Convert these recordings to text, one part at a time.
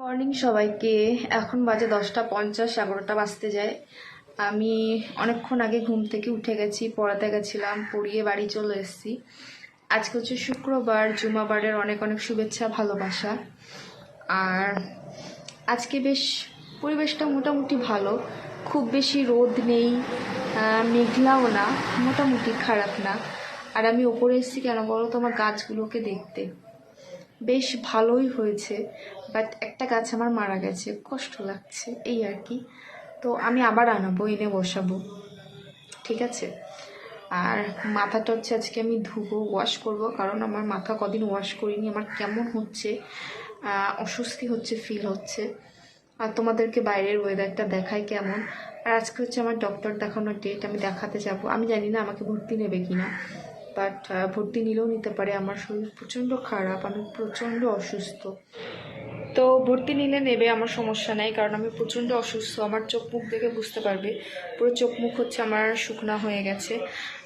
Morning সবাইকে। এখন বাজে দশটা পঞ্চাশ, এগারোটা বাজতে যায়। আমি অনেকক্ষণ আগে ঘুম থেকে উঠে গেছি, পড়াতে গেছিলাম, পড়িয়ে বাড়ি চলে এসেছি। আজকে হচ্ছে শুক্রবার, জুমাবারের অনেক অনেক শুভেচ্ছা, ভালোবাসা। আর আজকে বেশ পরিবেশটা মোটামুটি ভালো। খুব বেশি রোদ নেই মেঘলাও না, মোটামুটি খারাপ না। আর আমি ওপরে এসেছি কেন বলো তোমার গাছগুলোকে দেখতে। বেশ ভালোই হয়েছে বাট একটা গাছ আমার মারা গেছে, কষ্ট লাগছে, এই আর কি। তো আমি আবার আনাবো, এনে বসাবো, ঠিক আছে? আর মাথাটা হচ্ছে আজকে আমি ধুবো ওয়াশ করব, কারণ আমার মাথা কদিন ওয়াশ করিনি, আমার কেমন হচ্ছে অস্বস্তি হচ্ছে ফিল হচ্ছে। আর তোমাদেরকে বাইরের ওয়েদারটা দেখায় কেমন। আর আজকে হচ্ছে আমার ডক্টর দেখানোর ডেট আমি দেখাতে যাব। আমি জানি না আমাকে ভর্তি নেবে কিনা। বাট ভর্তি নিলেও নিতে পারে। আমার শরীর প্রচণ্ড খারাপ, আমি প্রচণ্ড অসুস্থ। তো ভর্তি নিলে নেবে, আমার সমস্যা নেই, কারণ আমি প্রচণ্ড অসুস্থ। আমার চোখ মুখ দেখে বুঝতে পারবে। পুরো চোখ মুখ হচ্ছে আমার শুকনা হয়ে গেছে।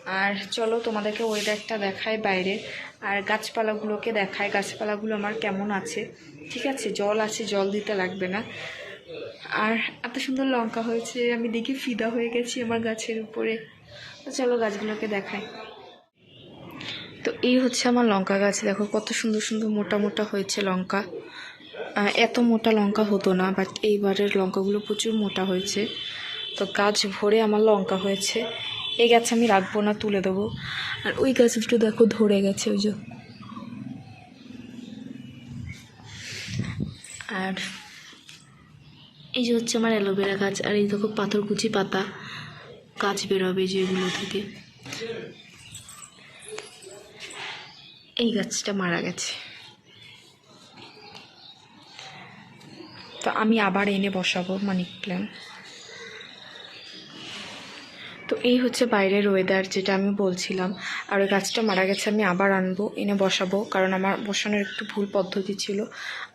আর চলো তোমাদেরকে ওয়েদারটা দেখায় বাইরে। আর গাছপালাগুলোকে দেখায় গাছপালাগুলো আমার কেমন আছে? ঠিক আছে, জল আছে, জল দিতে লাগবে না। আর এত সুন্দর লঙ্কা হয়েছে, আমি দেখে ফিদা হয়ে গেছি আমার গাছের উপরে। তো চলো গাছগুলোকে দেখায় তো এই হচ্ছে আমার লঙ্কা গাছ। দেখো কত সুন্দর সুন্দর মোটা মোটা হয়েছে লঙ্কা। এত মোটা লঙ্কা হতো না বাট এইবারের লঙ্কাগুলো প্রচুর মোটা হয়েছে। তো গাছ ভরে আমার লঙ্কা হয়েছে। এই গাছ আমি রাখব না, তুলে দেবো। আর ওই গাছ দেখো ধরে গেছে, ওই যে। আর এই যে হচ্ছে আমার অ্যালোভেরা গাছ, আর এই দেখো পাথরকুচি পাতা গাছ বেরোবে যেগুলো থেকে। এই গাছটা মারা গেছে। তো আমি আবার এনে বসাবো মানিক প্ল্যান। তো এই হচ্ছে বাইরের ওয়েদার যেটা আমি বলছিলাম। আর ওই গাছটা মারা গেছে, আমি আবার আনব, এনে বসাবো। কারণ আমার বসানোর একটু ভুল পদ্ধতি ছিল।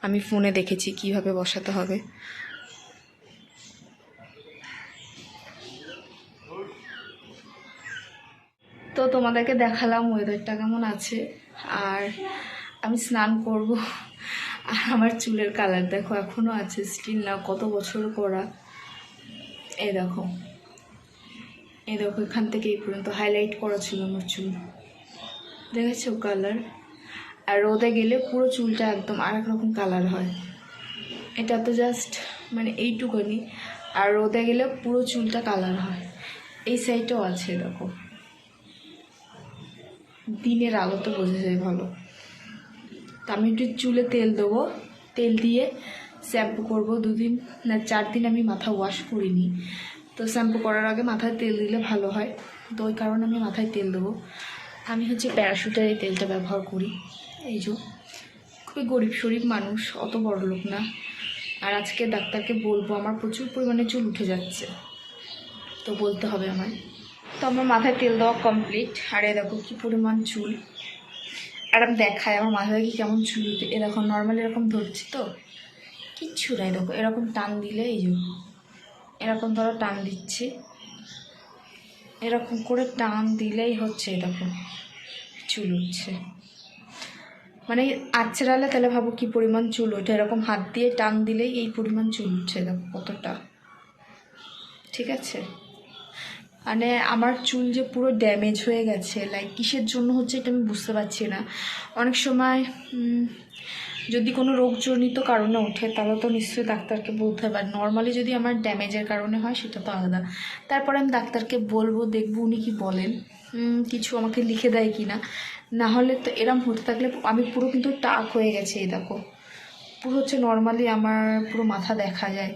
আমি ফোনে দেখেছি কীভাবে বসাতে হবে। তো তোমাদেরকে দেখালাম ওয়েদারটা কেমন আছে। আর আমি স্নান করব। আর আমার চুলের কালার দেখো এখনও আছে স্টিল না, কত বছর করা। এই দেখো। এই দেখো, এখান থেকে এই পর্যন্ত হাইলাইট করা ছিল আমার চুল। দেখেছ কালার আর রোদে গেলে পুরো চুলটা একদম আরেক রকম কালার হয়। এটা তো জাস্ট মানে এইটুকুনি। আর রোদে গেলে পুরো চুলটা কালার হয়। এই সাইডটাও আছে, দেখো। দিনের আলোতে বোঝা যায় ভালো। তো আমি একটু চুলে তেল দেবো। তেল দিয়ে শ্যাম্পু করব দুদিন। না, চার দিন আমি মাথা ওয়াশ করিনি। তো শ্যাম্পু করার আগে মাথায় তেল দিলে ভালো হয়। তো ওই কারণে আমি মাথায় তেল দেবো। আমি হচ্ছে প্যারাশুটের এই তেলটা ব্যবহার করি। এই যে, খুবই গরিব শরীফ মানুষ, অত বড় লোক না। আর আজকে ডাক্তারকে বলব, আমার প্রচুর পরিমাণে চুল উঠে যাচ্ছে। তো বলতে হবে আমায়। তো আমার মাথায় তেল দেওয়া কমপ্লিট আর এ দেখো কী পরিমাণ চুল। আর আমি দেখাই আমার মাথায় কি কেমন চুল উঠে। এ দেখো নর্মাল এরকম ধরছি তো। কিচ্ছু নাই দেখো, এরকম টান দিলে এই যে, এরকম ধরো টান দিচ্ছি। এরকম করে টান দিলেই হচ্ছে দেখো, চুল উঠছে। মানে আছড়ালে তাহলে ভাবো কি পরিমাণ চুল ওঠে। এরকম হাত দিয়ে টান দিলেই এই পরিমাণ চুল উঠছে, দেখো কতটা। ঠিক আছে? মানে আমার চুল যে পুরো ড্যামেজ হয়ে গেছে লাইক কিসের জন্য হচ্ছে এটা আমি বুঝতে পারছি না। অনেক সময় যদি কোনো রোগজনিত কারণে ওঠে, তাহলে তো নিশ্চয়ই ডাক্তারকে বলতে হবে। নর্মালি যদি আমার ড্যামেজের কারণে হয়, সেটা তো আলাদা। তারপরে আমি ডাক্তারকে বলব, দেখব উনি কি বলেন। কিছু আমাকে লিখে দেয় কি না না হলে তো এরম হতে থাকলে আমি পুরো কিন্তু টাক হয়ে গেছে, এই দেখো। পুরো হচ্ছে নর্মালি আমার পুরো মাথা দেখা যায়।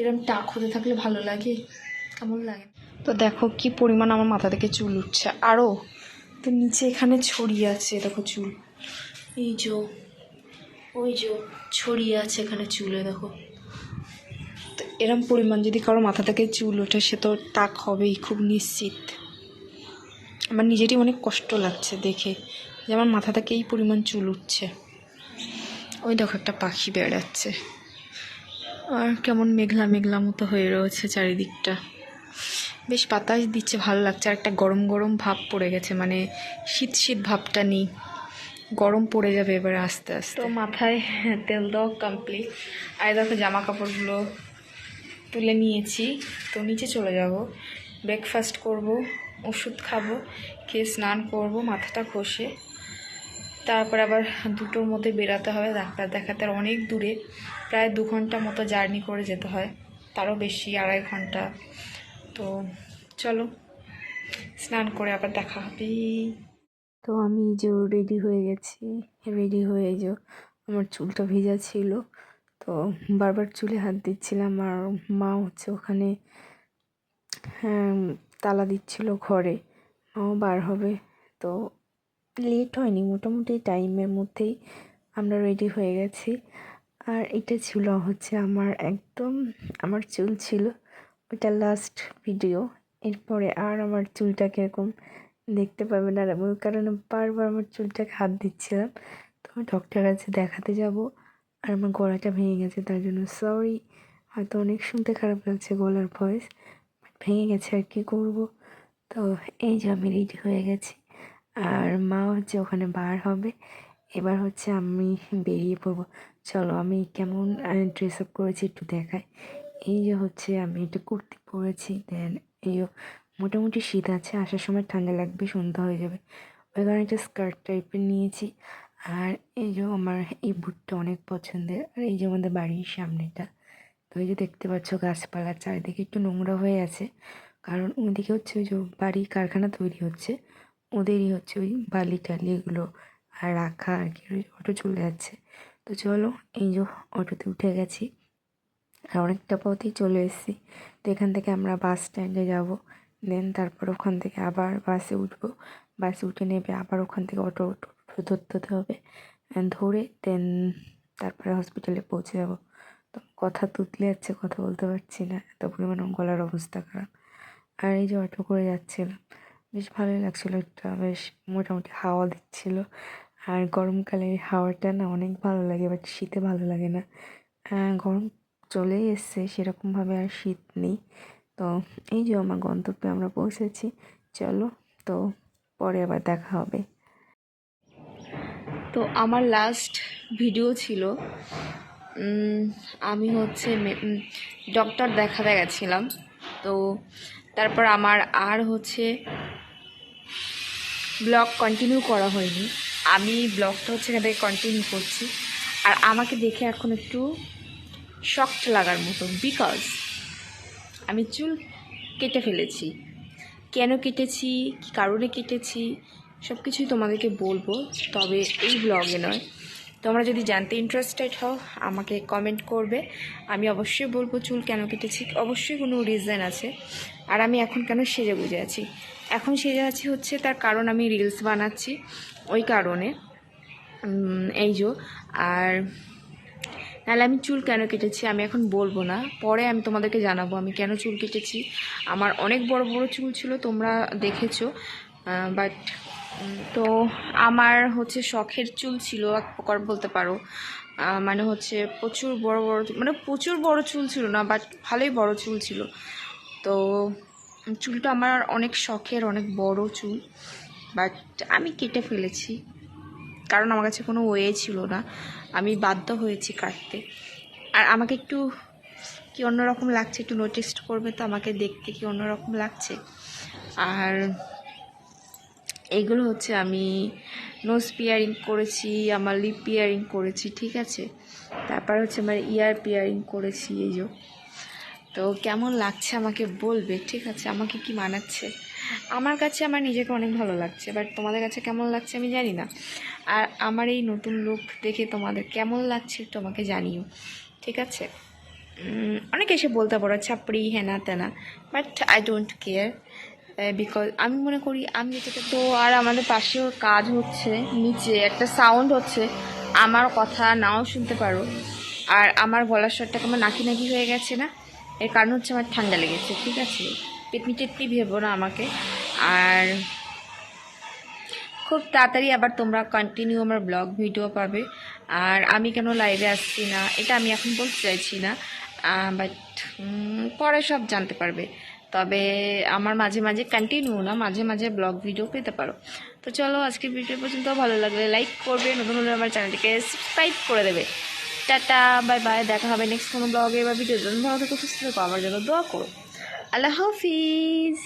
এরম টাক হতে থাকলে ভালো লাগে। কেমন লাগে? তো দেখো কি পরিমাণ আমার মাথা থেকে চুল উঠছে। আরও তো নিচে এখানে ছড়িয়ে আছে, দেখো চুল। এই যে, ওই যে ছড়িয়ে আছে এখানে চুলে, দেখো। তো এরম পরিমাণ যদি কারও মাথা থেকে চুল ওঠে, সে তো তাক হবেই, খুব নিশ্চিত। আমার নিজেরই অনেক কষ্ট লাগছে দেখে যে আমার মাথা থেকে এই পরিমাণ চুল উঠছে। ওই দেখো একটা পাখি বেড়াচ্ছে। আর কেমন মেঘলা মেঘলা মতো হয়ে রয়েছে চারিদিকটা। বেশ বাতাস দিচ্ছে, ভালো লাগছে। আর একটা গরম গরম ভাব পড়ে গেছে মানে শীত শীত ভাবটা নেই। গরম পড়ে যাবে এবারে আস্তে আস্তে। তো মাথায় তেল দেওয়া কমপ্লিট আর দেখো জামা কাপড়গুলো তুলে নিয়েছি, তো নিচে চলে যাব। ব্রেকফাস্ট করব, ওষুধ খাব, খেয়ে স্নান করব, মাথাটা ঘষে। তারপর আবার দুটোর মধ্যে বেরাতে হবে, ডাক্তার দেখাতে। আর অনেক দূরে, প্রায় দু ঘণ্টা মতো জার্নি করে যেতে হয়। তারও বেশি, আড়াই ঘণ্টা। তো চলো, স্নান করে আবার দেখা হবে। তো আমি যে রেডি হয়ে গেছি রেডি হয়ে যে আমার চুলটা ভেজা ছিল, তো বারবার চুলে হাত দিচ্ছিলাম আর মা হচ্ছে ওখানে হ্যাঁ তালা দিচ্ছিল ঘরে, মাও বার হবে, তো লেট হয়নি, মোটামুটি টাইমের মধ্যেই আমরা রেডি হয়ে গেছি। আর এটা ছিল হচ্ছে আমার একদম, আমার চুল ছিল ওটা লাস্ট ভিডিও এরপরে আর আমার চুলটা কীরকম দেখতে পাবেন আর ওই কারণে বারবার আমার চুলটাকে হাত দিচ্ছিলাম। তো ডক্টর কাছে দেখাতে যাব আর আমার গলাটা ভেঙে গেছে, তার জন্য সরি হয়তো অনেক শুনতে খারাপ লাগছে গলার ভয়েস ভেঙে গেছে আর কি করব? তো এই যে আমি রেডি হয়ে গেছি। আর মা হচ্ছে ওখানে বার হবে। এবার হচ্ছে আমি বেরিয়ে পড়ব। চলো আমি কেমন ড্রেস আপ করেছি একটু দেখাই। এই যে হচ্ছে আমি একটা কুর্তি পরেছি দেন এই মোটামুটি শীত আছে, আসার সময় ঠান্ডা লাগবে, সন্ধ্যা হয়ে যাবে। ওই কারণে একটা স্কার্ট টাইপের নিয়েছি। আর এই যে আমার এই বুটটা অনেক পছন্দের। আর এই যে আমাদের বাড়ির সামনেটা। তো এই যে দেখতে পাচ্ছ গাছপালা চারিদিকে একটু নোংরা হয়ে আছে। কারণ ওইদিকে হচ্ছে ওই যে বাড়ি কারখানা তৈরি হচ্ছে। ওদেরই হচ্ছে ওই বালি টালি এগুলো আর রাখা আর কি অটো চলে যাচ্ছে। তো চলো এই যে অটোতে উঠে গেছি। অনেকটা পথেই চলে এসেছি। তো এখান থেকে আমরা বাস স্ট্যান্ডে যাব। দেন তারপর ওখান থেকে আবার বাসে উঠবো। বাসে উঠে নেবে, আবার ওখান থেকে অটো অটো ধরতে হবে। ধরে দেন তারপরে হসপিটালে পৌঁছে যাব। তো কথা তুতলে যাচ্ছে, কথা বলতে পারছি না। এত পরিমাণ গলার অবস্থা খারাপ। আর এই যে অটো করে যাচ্ছিলাম, বেশ ভালোই লাগছিল একটা, বেশ মোটামুটি হাওয়া দিচ্ছিল। আর গরমকালে হাওয়াটা না অনেক ভালো লাগে বাট শীতে ভালো লাগে না। গরম চলেই এসছে, সেরকমভাবে আর শীত নেই। তো এই যে আমার গন্তব্যে আমরা পৌঁছেছি। চলো তো পরে আবার দেখা হবে। তো আমার লাস্ট ভিডিও ছিল আমি হচ্ছে ডক্টর দেখাতে গেছিলাম। তো তারপর আমার আর হচ্ছে ব্লগ কন্টিনিউ করা হয়নি। আমি ব্লগটা হচ্ছে এখান থেকে কন্টিনিউ করছি। আর আমাকে দেখে এখন একটু শক্ট লাগার মতো বিকজ আমি চুল কেটে ফেলেছি। কেন কেটেছি? কী কারণে কেটেছি? সব কিছুই তোমাদেরকে বলব, তবে এই ব্লগে নয়। তোমরা যদি জানতে ইন্টারেস্টেড হও, আমাকে কমেন্ট করবে। আমি অবশ্যই বলব চুল কেন কেটেছি। অবশ্যই কোনো রিজন আছে। আর আমি এখন কেন সেজে বুঝে আছি? এখন সেজে আছি হচ্ছে তার কারণ আমি রিলস বানাচ্ছি। ওই কারণে এই যো, আর নাহলে আমি চুল কেন কেটেছি আমি এখন বলব না। পরে আমি তোমাদেরকে জানাব আমি কেন চুল কেটেছি। আমার অনেক বড় বড় চুল ছিল, তোমরা দেখেছ। বাট তো আমার হচ্ছে শখের চুল ছিল এক প্রকার বলতে পারো। মানে হচ্ছে প্রচুর বড় বড় মানে প্রচুর বড় চুল ছিল না বাট ভালোই বড় চুল ছিল। তো চুলটা আমার অনেক শখের, অনেক বড় চুল বাট আমি কেটে ফেলেছি। কারণ আমার কাছে কোনো ওয়ে ছিল না। আমি বাধ্য হয়েছি কাটতে। আর আমাকে একটু কি অন্যরকম লাগছে? একটু নোটিস করবে তো আমাকে দেখতে কি অন্যরকম লাগছে? আর এইগুলো হচ্ছে আমি নোজ পিয়ারিং করেছি, আমার লিপ পিয়ারিং করেছি, ঠিক আছে? তারপর হচ্ছে আমার ইয়ার পিয়ারিং করেছি, এই যে। তো কেমন লাগছে আমাকে বলবে, ঠিক আছে? আমাকে কি মানাচ্ছে? আমার কাছে আমার নিজেকে অনেক ভালো লাগছে বাট তোমাদের কাছে কেমন লাগছে আমি জানি না। আর আমার এই নতুন লুক দেখে তোমাদের কেমন লাগছে আমাকে জানিও, ঠিক আছে? অনেকে এসে বলতে পারো, ছাপড়ি, হেনা, তেনা but I don't care because আমি মনে করি আমি যেটা তো আর আমাদের পাশেও কাজ হচ্ছে, নিচে একটা সাউন্ড হচ্ছে, আমার কথা নাও শুনতে পারো। আর আমার গলার স্বরটা কেমন নাকি নাকি হয়ে গেছে না? এর কারণ হচ্ছে আমার ঠান্ডা লেগেছে, ঠিক আছে? পেটনি টেটনি ভেবো না আমাকে। আর খুব তাড়াতাড়ি আবার তোমরা কন্টিনিউ আমার ব্লগ ভিডিও পাবে। আর আমি কেন লাইভে আসছি না, এটা আমি এখন বলতে চাইছি না বাট পরে সব জানতে পারবে। তবে আমার মাঝে মাঝে কন্টিনিউ না, মাঝে মাঝে ব্লগ ভিডিও পেতে পারো। তো চলো আজকে ভিডিও পর্যন্ত, ভালো লাগলে লাইক করবে, নতুন হলে আমার চ্যানেলটিকে সাবস্ক্রাইব করে দেবে। টাটা বাই বাই দেখা হবে নেক্সট কোনো ব্লগে বা ভিডিও জন্য। ভালো থেকে, সুস্থ থাকো, আমার জন্য দোয়া করো। আল্লাহ হাফিজ